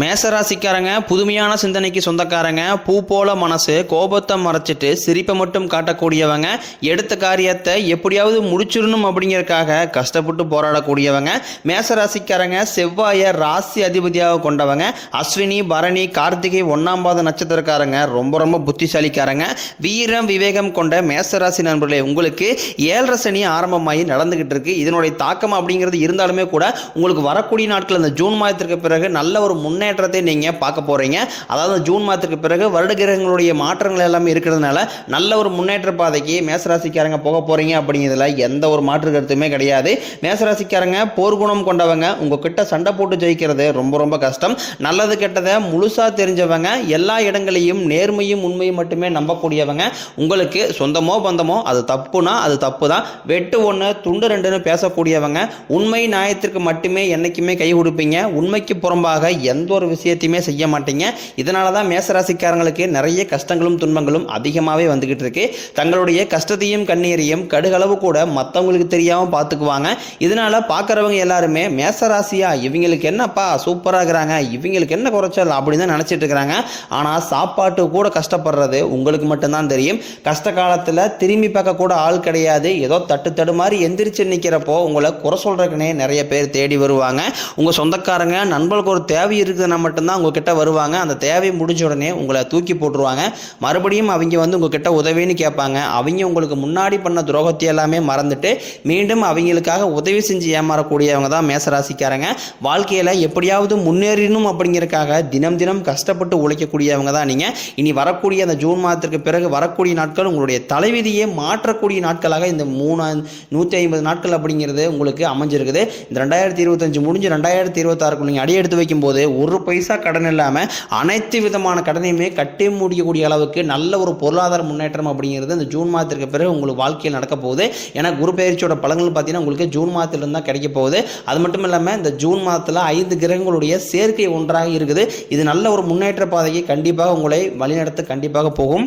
மேசராசிக்காரங்க புதுமையான சிந்தனைக்கு சொந்தக்காரங்க பூ போல மனசு கோபத்தை மறைச்சிட்டு சிரிப்பை மட்டும் காட்டக்கூடியவங்க எடுத்த காரியத்தை எப்படியாவது முடிச்சிடணும் அப்படிங்கிறதுக்காக கஷ்டப்பட்டு போராடக்கூடியவங்க. மேசராசிக்காரங்க செவ்வாயை ராசி அதிபதியாக கொண்டவங்க அஸ்வினி பரணி கார்த்திகை ஒன்னாம் பாத நட்சத்திரக்காரங்க ரொம்ப ரொம்ப புத்திசாலிக்காரங்க. வீரம் விவேகம் கொண்ட மேசராசி நண்பர்களே உங்களுக்கு ஏழரை சனி ஆரம்பமாகி நடந்துகிட்டு இருக்கு. இதனுடைய தாக்கம் அப்படிங்கிறது இருந்தாலுமே கூட உங்களுக்கு வரக்கூடிய நாட்கள் அந்த ஜூன் மாதத்திற்கு பிறகு நல்ல ஒரு முன்னே முன்னேற்றத்தை நீங்கள் பார்க்க போகிறீங்க அதாவது ஜூன் மாதத்துக்கு பிறகு வருட கிரகங்களுடைய மாற்றங்கள் எல்லாமே இருக்கிறதுனால நல்ல ஒரு முன்னேற்ற பாதைக்கு மேசராசிக்காரங்க போக போகிறீங்க அப்படிங்கிறதுல எந்த ஒரு மாற்று கருத்துமே கிடையாது. மேசராசிக்காரங்க போர்க்குணம் கொண்டவங்க உங்ககிட்ட சண்டை போட்டு ஜெயிக்கிறது ரொம்ப ரொம்ப கஷ்டம். நல்லது கெட்டதை முழுசாக தெரிஞ்சவங்க எல்லா இடங்களையும் நேர்மையும் உண்மையும் மட்டுமே நம்பக்கூடியவங்க. உங்களுக்கு சொந்தமோ பந்தமோ அது தப்புனா அது தப்பு தான் வெட்டு ஒன்று துண்டு ரெண்டுன்னு பேசக்கூடியவங்க. உண்மை நியாயத்திற்கு மட்டுமே என்னைக்குமே கை கொடுப்பீங்க. உண்மைக்கு புறம்பாக எந்த ஒரு விஷயத்தையுமே செய்ய மாட்டீங்க. இதனால தான் மேசராசிக்காரங்களுக்கு நிறைய கஷ்டங்களும் துன்பங்களும் அதிகமாகவே வந்துக்கிட்டு இருக்கு. தங்களுடைய கஷ்டத்தையும் கண்ணீரையும் கடுகளவு கூட மற்றவங்களுக்கு தெரியாமல் பார்த்துக்குவாங்க இதனால பார்க்குறவங்க எல்லாருமே மேசராசியா இவங்களுக்கு என்னப்பா சூப்பராக இருக்கிறாங்க இவங்களுக்கு என்ன குறைச்சல் அப்படின்னு தான் நினச்சிட்டு இருக்கிறாங்க. ஆனால் சாப்பாட்டு கூட கஷ்டப்படுறது உங்களுக்கு மட்டும்தான் தெரியும். கஷ்ட காலத்தில் திரும்பி பார்க்க கூட ஆள் கிடையாது. ஏதோ தட்டு தடு மாதிரி எந்திரிச்சு நிற்கிறப்போ உங்களை குறை சொல்கிறக்குனே நிறைய பேர் தேடி வருவாங்க. உங்கள் சொந்தக்காரங்க நண்பர்களுக்கு ஒரு தேவை இருக்குதுன்னா மட்டும்தான் உங்ககிட்ட வருவாங்க. அந்த தேவை முடிஞ்ச உடனே உங்களை தூக்கி போட்டுருவாங்க. மறுபடியும் அவங்க வந்து உங்ககிட்ட உதவின்னு கேட்பாங்க. அவங்க உங்களுக்கு முன்னாடி பண்ண துரோகத்தை எல்லாமே மறந்துட்டு மீண்டும் அவங்களுக்காக உதவி செஞ்சு ஏமாறக்கூடியவங்க தான் மேசராசிக்காரங்க. வாழ்க்கையில் எப்படியாவது முன்னேறணும் அப்படிங்கிறதுக்காக தினம் தினம் கஷ்டப்பட்டு உழைக்கக்கூடியவங்க தான் நீங்கள் இனி வரக்கூடிய அந்த ஜூன் மாதத்திற்கு பிறகு வரக்கூடிய நாட்கள் உங்களுடைய தலைவிதியை மாற்றக்கூடிய நாட்களாக இந்த மூணு நூற்றி ஐம்பது நாட்கள் அப்படிங்கிறது உங்களுக்கு அமைஞ்சிருக்குது. இந்த ரெண்டாயிரத்தி இருபத்தஞ்சு முடிஞ்சு ரெண்டாயிரத்தி இருபத்தாறுக்கு நீங்கள் அடி எடுத்து வைக்கும்போது ஒரு பைசா கடன் இல்லாமல் அனைத்து விதமான கடனையுமே கட்டி முடியக்கூடிய அளவுக்கு நல்ல ஒரு பொருளாதார முன்னேற்றம் அப்படிங்கிறது இந்த ஜூன் மாதத்திற்கு பிறகு உங்களுக்கு வாழ்க்கையில் நடக்க போகுது. ஏன்னா குரு பயிற்சியோட பலன்கள் பார்த்தீங்கன்னா உங்களுக்கு ஜூன் மாதத்திலிருந்து தான் கிடைக்க போகுது. அது மட்டும் இல்லாமல் இந்த ஜூன் மாதத்தில் ஐந்து கிரகங்களுடைய சேர்க்கை ஒன்றாக இருக்குது. இது நல்ல ஒரு முன்னேற்ற பாதையை கண்டிப்பாக உங்களை வழிநடத்த கண்டிப்பாக போகும்.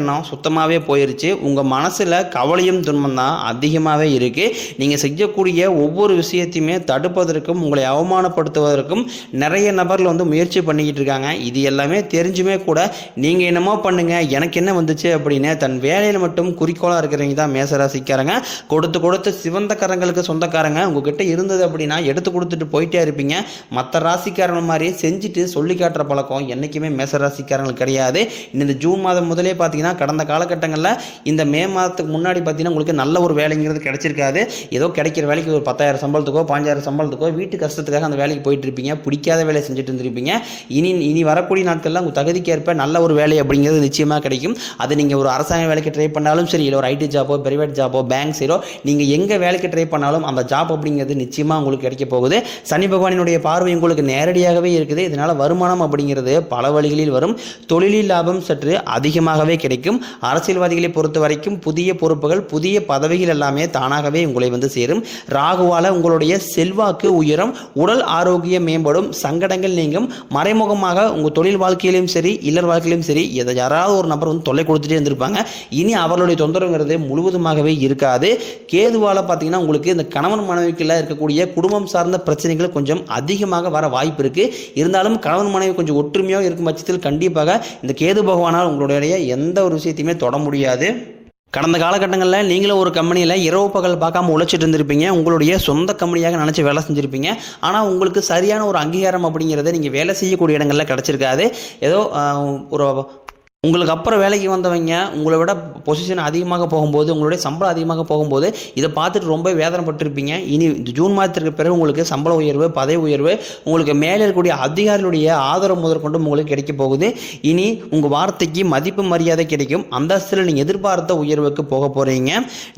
எண்ணம் சுத்தமாகவே போயிருச்சு. உங்கள் மனசில் கவலையும் துன்பம் தான் அதிகமாகவே இருக்குது நீங்கள் செய்யக்கூடிய ஒவ்வொரு விஷயத்தையுமே தடுப்பதற்கும் உங்களை அவமானப்படுத்துவதற்கும் நிறைய நபர்கள் வந்து முயற்சி பண்ணிக்கிட்டு இருக்காங்க. இது எல்லாமே தெரிஞ்சுமே கூட நீங்கள் என்னமோ பண்ணுங்கள் எனக்கு என்ன வந்துச்சு அப்படின்னு தன் வேலையில் மட்டும் குறிக்கோளாக இருக்கிறவங்க தான் மேசராசிக்காரங்க. கொடுத்து கொடுத்து சிவந்த கரங்களுக்கு சொந்தக்காரங்க. உங்ககிட்ட இருந்தது அப்படின்னா எடுத்து கொடுத்துட்டு போயிட்டே இருப்பீங்க. மற்ற ராசிக்காரங்க மாதிரி செஞ்சுட்டு சொல்லி காட்டுற பழக்கம் என்றைக்குமே மேசராசிக்காரங்களுக்கு கிடையாது. இந்த ஜூன் மாதம் முதலே பார்த்தீங்கன்னா கடந்த காலகட்டங்களில் இந்த மே மாதத்துக்கு முன்னாடி பார்த்தீங்கன்னா உங்களுக்கு நல்ல ஒரு வேலைங்கிறது கிடைச்சிருக்காது. ஏதோ கிடைக்கிற வேலைக்கு ஒரு பத்தாயிரம் சம்பளத்துக்கோ பாஞ்சாயிரம் சம்பளத்துக்கோ வீட்டு கஷ்டத்துக்காக அந்த வேலைக்கு போயிட்டு இருப்பீங்க. பிடிக்காத வேலையை செஞ்சுட்டு இருந்திருப்பீங்க. இனி இனி வரக்கூடிய நாட்களில் உங்கள் தகுதிக்கேற்ப நல்ல ஒரு வேலை அப்படிங்கிறது நிச்சயமாக கிடைக்கும். அது நீங்கள் ஒரு அரசாங்க வேலைக்கு ட்ரை பண்ணாலும் சரி இல்லை ஒரு ஐடி ஜாப்போ பிரைவேட் ஜாப்போ பேங்க் சைடோ நீங்கள் எங்கே வேலைக்கு ட்ரை பண்ணாலும் அந்த ஜாப் அப்படிங்கிறது நிச்சயமாக உங்களுக்கு கிடைக்க போகுது. சனி பகவானினுடைய பார்வை உங்களுக்கு நேரடியாகவே இருக்குது. இதனால் வருமானம் அப்படிங்கிறது பல வழிகளில் வரும். தொழிலில் லாபம் சற்று அதிகமாகவே கிடைக்கும். அரசியல்வாதிகளை பொறுத்த வரைக்கும் புதிய பொறுப்புகள் புதிய பதவிகள் எல்லாமே தானாகவே உங்களை வந்து சேரும். ராகுவால உங்களுடைய செல்வாக்கு உயரும் உடல் ஆரோக்கியம் மேம்படும் சங்கடங்கள் நீங்கும். மறைமுகமாக உங்கள் தொழில் வாழ்க்கையிலும் சரி இல்லர் வாழ்க்கையிலும் சரி எதை யாராவது ஒரு நபர் வந்து தொல்லை கொடுத்துட்டே இருந்திருப்பாங்க. இனி அவர்களுடைய தொந்தரவுங்கிறது முழுவதுமாகவே இருக்காது. கேதுவால பார்த்தீங்கன்னா உங்களுக்கு இந்த கணவன் மனைவிக்குள்ள இருக்கக்கூடிய குடும்பம் சார்ந்த பிரச்சனைகள் கொஞ்சம் அதிகமாக வர வாய்ப்பு இருக்கு. இருந்தாலும் கணவன் மனைவி கொஞ்சம் ஒற்றுமையாக இருக்கும் பட்சத்தில் கண்டிப்பாக இந்த கேது பகவானால் உங்களுடைய எந்த ஒரு விஷயத்தையுமே தொட முடியாது. கடந்த காலகட்டங்களில் நீங்களும் ஒரு கம்பெனியில் இரவு பகல் பார்க்காம உழைச்சிட்டு இருந்திருப்பீங்க. உங்களுடைய சொந்த கம்பெனியாக நினச்சி வேலை செஞ்சுருப்பீங்க. ஆனால் உங்களுக்கு சரியான ஒரு அங்கீகாரம் அப்படிங்கிறத நீங்கள் வேலை செய்யக்கூடிய இடங்களில் கிடச்சிருக்காது. ஏதோ ஒரு உங்களுக்கு அப்புறம் வேலைக்கு வந்தவங்க உங்களை விட பொசிஷன் அதிகமாக போகும்போது உங்களுடைய சம்பளம் அதிகமாக போகும்போது இதை பார்த்துட்டு ரொம்ப வேதனைப்பட்டிருப்பீங்க இனி இந்த ஜூன் மாதத்திற்கு பிறகு உங்களுக்கு சம்பள உயர்வு பதவி உயர்வு உங்களுக்கு மேலே இருக்கக்கூடிய அதிகாரிகளுடைய ஆதரவு முதற்கொண்டு உங்களுக்கு கிடைக்க போகுது. இனி உங்கள் வார்த்தைக்கு மதிப்பு மரியாதை கிடைக்கும். அந்தஸ்தில் நீங்கள் எதிர்பார்த்த உயர்வுக்கு போக போகிறீங்க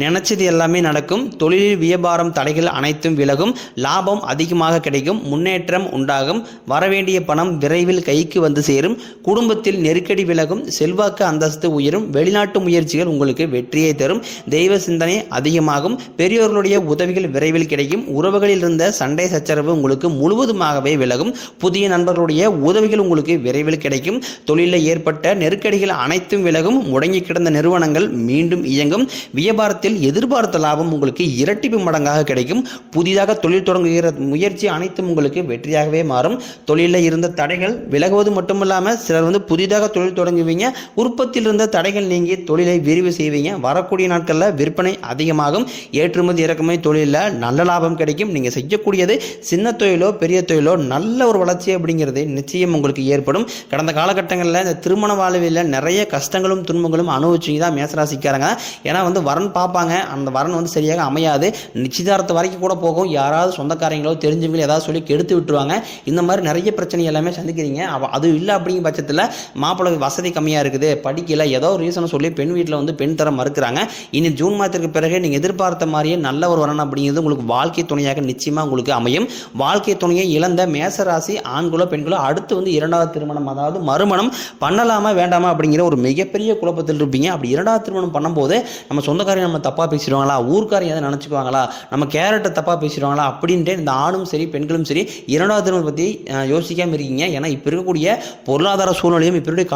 நினச்சது எல்லாமே நடக்கும். தொழிலில் வியாபாரம் தடைகள் அனைத்தும் விலகும். லாபம் அதிகமாக கிடைக்கும். முன்னேற்றம் உண்டாகும். வரவேண்டிய பணம் விரைவில் கைக்கு வந்து சேரும். குடும்பத்தில் நெருக்கடி விலகும். செல்வாக்கு அந்தஸ்து உயரும் வெளிநாட்டு முயற்சிகள் உங்களுக்கு வெற்றியை தரும். தெய்வ சிந்தனை அதிகமாகும். பெரியோர்களுடைய உதவிகள் விரைவில் கிடைக்கும். உறவுகளில் இருந்த சண்டை சச்சரவு உங்களுக்கு முழுவதுமாகவே விலகும். புதிய நண்பர்களுடைய உதவிகள் உங்களுக்கு விரைவில் கிடைக்கும். தொழிலில் ஏற்பட்ட நெருக்கடிகள் அனைத்தும் விலகும். முடங்கி கிடந்த நிறுவனங்கள் மீண்டும் இயங்கும். வியாபாரத்தில் எதிர்பார்த்த லாபம் உங்களுக்கு இரட்டிப்பு மடங்காக கிடைக்கும். புதிதாக தொழில் தொடங்குகிற முயற்சி அனைத்தும் உங்களுக்கு வெற்றியாகவே மாறும். தொழிலில் இருந்த தடைகள் விலகுவது மட்டுமில்லாமல் சிலர் வந்து புதிதாக தொழில் தொடங்குவீங்க. உற்பத்தியில் இருந்த தடைகள் நீங்கி தொழிலை விரிவு செய்வீங்க. வரக்கூடிய நாட்களில் விற்பனை அதிகமாகும். ஏற்றுமதி இறக்குமதி தொழிலில் நல்ல லாபம் கிடைக்கும். நீங்கள் செய்யக்கூடியது சின்ன தொழிலோ பெரிய தொழிலோ நல்ல ஒரு வளர்ச்சி அப்படிங்கிறது நிச்சயம் உங்களுக்கு ஏற்படும். கடந்த காலகட்டங்களில் இந்த திருமண வாழ்வில் நிறைய கஷ்டங்களும் துன்பங்களும் அனுபவிச்சு தான் மேசராசிக்காரங்க. ஏன்னா வந்து வரன் பார்ப்பாங்க. அந்த வரன் வந்து சரியாக அமையாது. நிச்சயதார்த்த வரைக்கும் கூட போகும். யாராவது சொந்தக்காரங்களோ தெரிஞ்சவங்களோ ஏதாவது சொல்லி கெடுத்து விட்டுருவாங்க. இந்த மாதிரி நிறைய பிரச்சனை எல்லாமே சந்திக்கிறீங்க. அது இல்லை அப்படிங்கிற பட்சத்தில் மாப்பிள்ளை வசதி கம்மியாக இருக்குது. படிக்கல ஏதோ ஒரு ரீசனை சொல்லி பெண் வீட்டில் வந்து பெண் தர மறுக்கிறாங்க. இனி ஜூன் மாதத்திற்கு பிறகு நீங்கள் எதிர்பார்த்த மாதிரியே நல்ல ஒரு வரணும் அப்படிங்கிறது உங்களுக்கு வாழ்க்கை துணையாக நிச்சயமாக உங்களுக்கு அமையும். வாழ்க்கை துணையை இழந்த மேசராசி ஆண்களோ பெண்களோ அடுத்து வந்து இரண்டாவது திருமணம் அதாவது மறுமணம் பண்ணலாமா வேண்டாமா அப்படிங்கிற ஒரு மிகப்பெரிய குழப்பத்தில் இருப்பீங்க. அப்படி இரண்டாவது திருமணம் பண்ணும்போது நம்ம சொந்தக்காரங்க நம்ம தப்பாக பேசிடுவாங்களா? ஊர்க்காரையும் எதை நினச்சிக்குவாங்களா? நம்ம கேரட்டை தப்பாக பேசிடுவாங்களா? அப்படின்ட்டு இந்த ஆணும் சரி பெண்களும் சரி இரண்டாவது திருமணம் பற்றி யோசிக்காமல் இருக்கீங்க. ஏன்னா இப்போ இருக்கக்கூடிய பொருளாதார சூழ்நிலையும் இப்போ இருக்கக்கூடிய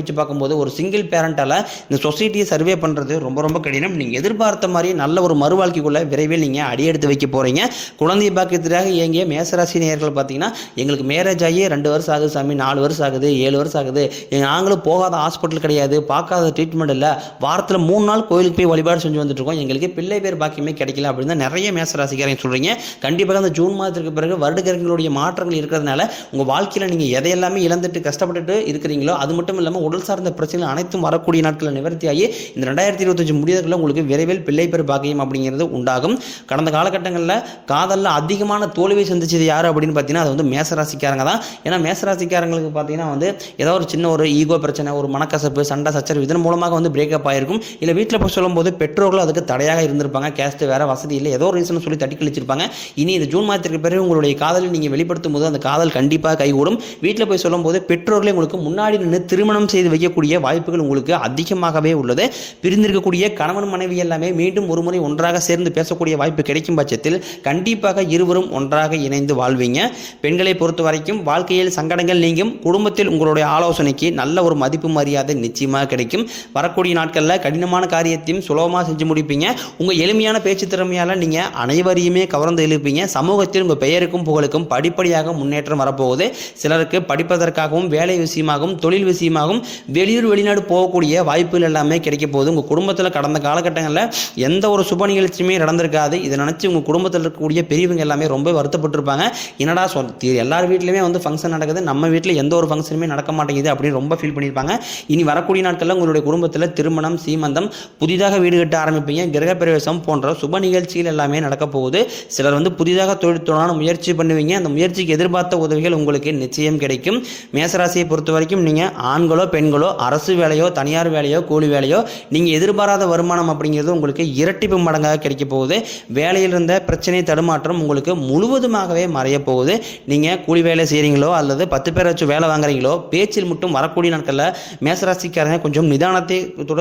வச்சு பார்க்கும்போது ஒரு சிங்கிள் பேரண்டால் இந்த சொசைட்டியை சர்வே பண்ணுறது ரொம்ப ரொம்ப கடினம். நீங்கள் எதிர்பார்த்த மாதிரி நல்ல ஒரு மறுவாழ்க்கைக்குள்ள விரைவில் நீங்கள் அடியெடுத்து வைக்க போகிறீங்க குழந்தை பாக்கியத்திற்காக இயங்கிய மேசராசி நேயர்கள் பார்த்தீங்கன்னா எங்களுக்கு மேரேஜ் ஆகி ரெண்டு வருஷம் ஆகுது சாமி நாலு வருஷம் ஆகுது ஏழு வருஷம் ஆகுது. நாங்களும் போகாத ஹாஸ்பிட்டல் கிடையாது பார்க்காத ட்ரீட்மெண்ட் இல்லை. வாரத்தில் மூணு நாள் கோயிலுக்கு போய் வழிபாடு செஞ்சு வந்துட்டு இருக்கோம். எங்களுக்கு பிள்ளை பேர் பாக்கியமே கிடைக்கல அப்படின்னு தான் நிறைய மேசராசிக்காரங்க சொல்கிறீங்க கண்டிப்பாக அந்த ஜூன் மாதத்திற்கு பிறகு வருடகிரகங்களுடைய மாற்றங்கள் இருக்கிறதுனால உங்கள் வாழ்க்கையில் நீங்கள் எதையெல்லாமே இழந்துட்டு கஷ்டப்பட்டுட்டு இருக்கிறீங்களோ அது மட்டும் இல்லாமல் உடல் சார்ந்த பிரச்சனைகள் அனைத்தும் வரக்கூடிய நாட்களில் நிவர்த்தியாகி இந்த ரெண்டாயிரத்தி இருபத்தஞ்சு முடியறதுக்குள்ள உங்களுக்கு விரைவில் பிள்ளை பேர் பாக்கியம் அப்படிங்கிறது உண்டாகும். கடந்த காலகட்டங்களில் காதலில் அதிகமான தோல்வியை சந்திச்சது யார் அப்படின்னு பார்த்தீங்கன்னா அது வந்து மேசராசிக்காரங்க தான். ஏன்னா மேசராசிக்காரங்களுக்கு பார்த்தீங்கன்னா வந்து ஏதோ ஒரு சின்ன ஒரு ஈகோ பிரச்சனை ஒரு மனக்கசப்பு சண்டை சச்சரவு இதன் மூலமாக வந்து பிரேக்கப் ஆயிருக்கும். இல்லை வீட்டில் போய் சொல்லும்போது பெற்றோர்களும் அதுக்கு தடையாக இருந்திருப்பாங்க. கேஸ்ட் வேற வசதி இல்லை. ஏதோ ஒரு ரீசன் சொல்லி தட்டி கழிச்சிருப்பாங்க. இனி இந்த ஜூன் மாதத்திற்கு பிறகு உங்களுடைய காதலை நீங்கள் வெளிப்படுத்தும் போது அந்த காதல் கண்டிப்பாக கைகூடும். வீட்டில் போய் சொல்லும்போது பெற்றோர்களே உங்களுக்கு முன்னாடி நின்று திருமணம் செய்து வைக்கக்கூடிய வாய்ப்புகள் உங்களுக்கு அதிகமாகவே உள்ளது. பிரிந்திருக்கக்கூடிய கணவன் மனைவி எல்லாமே மீண்டும் ஒருமுறை ஒன்றாக சேர்ந்து பேசக்கூடிய வாய்ப்பு கிடைக்கும் பட்சத்தில் கண்டிப்பாக இருவரும் ஒன்றாக இணைந்து வாழ்வீங்க. பெண்களை பொறுத்த வரைக்கும் வாழ்க்கையில் சங்கடங்கள் நீங்கும். குடும்பத்தில் உங்களுடைய ஆலோசனைக்கு நல்ல ஒரு மதிப்பு மரியாதை நிச்சயமாக கிடைக்கும். வரக்கூடிய நாட்களில் கடினமான காரியத்தையும் சுலபமாக செஞ்சு முடிப்பீங்க. உங்கள் எளிமையான பேச்சு திறமையால் நீங்கள் அனைவரையுமே கவர்ந்து எழுப்பீங்க. சமூகத்தில் உங்கள் பெயருக்கும் புகழுக்கும் படிப்படியாக முன்னேற்றம் வரப்போகுது. சிலருக்கு படிப்பதற்காகவும் வேலை விஷயமாகவும் தொழில் விஷயமாகவும் வெளியூர் வெளிநாடு போகக்கூடிய வாய்ப்புகள் எல்லாமே கிடைக்க போகுது. உங்கள் குடும்பத்தில் கடந்த காலகட்டங்களில் எந்த ஒரு சுப நிகழ்ச்சியுமே நடந்திருக்காது. இதை நினச்சி உங்கள் குடும்பத்தில் இருக்கக்கூடிய பெரியவங்க எல்லாமே ரொம்ப வருத்தப்பட்டிருப்பாங்க. என்னடா சொல் எல்லார் வீட்லையுமே வந்து ஃபங்க்ஷன் நடக்குது. நம்ம வீட்டில் எந்த ஒரு ஃபங்க்ஷனுமே நடக்க மாட்டேங்குது அப்படின்னு ரொம்ப ஃபீல் பண்ணியிருப்பாங்க. இனி வரக்கூடிய நாட்களில் உங்களுடைய குடும்பத்தில் திருமணம் சீமந்தம் புதிதாக வீடு கட்ட ஆரம்பிப்பீங்க. கிரகப்பிரவேசம் போன்ற சுப நிகழ்ச்சிகள் எல்லாமே நடக்க போகுது. சிலர் வந்து புதிதாக தொழில் தொடரான முயற்சி பண்ணுவீங்க. அந்த முயற்சிக்கு எதிர்பார்த்த உதவிகள் உங்களுக்கு நிச்சயம் கிடைக்கும். மேசராசியை பொறுத்த வரைக்கும் நீங்கள் ஆண்களோ பெண்களோ அரசு வேலையோ தனியார் வேலையோ கூலி வேலையோ நீங்கள் எதிர்பாராத வருமானம் அப்படிங்கிறது உங்களுக்கு இரட்டிப்பு மடங்காக கிடைக்க போகுது. வேலையில் இருந்த பிரச்சனை தடுமாற்றம் உங்களுக்கு முழுவதுமாகவே மறைய போகுது. நீங்கள் கூலி வேலை செய்கிறீங்களோ அல்லது பத்து பேர் வச்சு வேலை வாங்குறீங்களோ பேச்சில் மட்டும் வரக்கூடிய நாட்களில் மேசராசிக்காரங்க கொஞ்சம் நிதானத்தை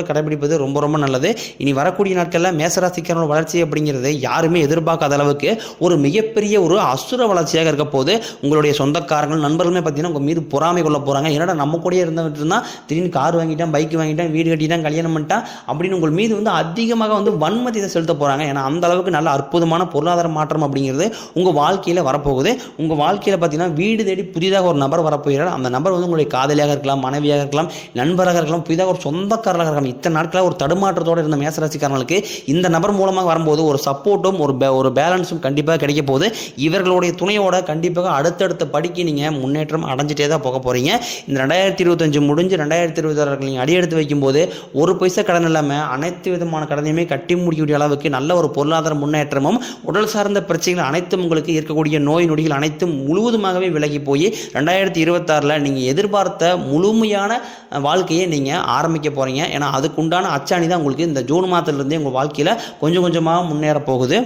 கடைபிடிப்பது ரொம்ப ரொம்ப நல்லது. இனி வரக்கூடிய நாட்களில் மேசராசிக்காரனோட வளர்ச்சி அப்படிங்கிறது யாருமே எதிர்பார்க்காத அளவுக்கு ஒரு மிகப்பெரிய ஒரு அசுர வளர்ச்சியாக இருக்க போது உங்களுடைய சொந்தக்காரங்கள் நண்பர்களுமே பார்த்தீங்கன்னா உங்கள் மீது பொறாமை கொள்ள போகிறாங்க என்னடா நம்ம கூடயே இருந்தவங்க இருந்தால் திடீர்னு கார் வாங்கிட்டான் பைக் வாங்கிட்டான் வீடு கட்டிட்டான் கல்யாணம் பண்ணிட்டான் அப்படின்னு உங்கள் மீது வந்து அதிகமாக வந்து வன்மதியை செலுத்த போகிறாங்க ஏன்னா அந்த அளவுக்கு நல்ல அற்புதமான பொருளாதார மாற்றம் அப்படிங்கிறது உங்கள் வாழ்க்கையில் வரப்போகுது. உங்கள் வாழ்க்கையில் பார்த்தீங்கன்னா வீடு தேடி புதிதாக ஒரு நபர் வரப்போகிறார். அந்த நபர் வந்து உங்களுடைய காதலியாக இருக்கலாம் மனைவியாக இருக்கலாம் நண்பராக இருக்கலாம் புதிதாக ஒரு சொந்தக்காரராக இருக்கலாம். இத்தனை நாட்களாக ஒரு தடுமாற்றத்தோடு இருந்த மேசராசிக்காரர்களுக்கு இந்த நபர் மூலமாக வரும்போது ஒரு சப்போர்ட்டும் ஒரு பே- ஒரு பேலன்ஸும் கண்டிப்பாக கிடைக்க போகுது. இவர்களுடைய துணையோட கண்டிப்பாக அடுத்தடுத்த படிக்கு நீங்கள் முன்னேற்றம் அடைஞ்சிட்டே தான் போக போகிறீங்க இந்த ரெண்டாயிரத்தி இருபத்தஞ்சு முடிஞ்சு ரெண்டாயிரத்தி ரெண்டாயிரத்தி இருபத்தாறு நீங்கள் அடியெடுத்து வைக்கும்போது ஒரு பைசா கடன் இல்லாமல் அனைத்து விதமான கடனையுமே கட்டி முடிக்கக்கூடிய அளவுக்கு நல்ல ஒரு பொருளாதார முன்னேற்றமும் உடல் சார்ந்த பிரச்சனைகள் அனைத்தும் உங்களுக்கு இருக்கக்கூடிய நோய் நொடிகள் அனைத்தும் முழுவதுமாகவே விலகி போய் ரெண்டாயிரத்தி இருபத்தாறில் நீங்கள் எதிர்பார்த்த முழுமையான வாழ்க்கையை நீங்கள் ஆரம்பிக்க போகிறீங்க ஏன்னா அதுக்குண்டான அச்சாணி தான் உங்களுக்கு இந்த ஜூன் மாதத்துலேருந்தே உங்கள் வாழ்க்கையில் கொஞ்சம் கொஞ்சமாக முன்னேற போகுது.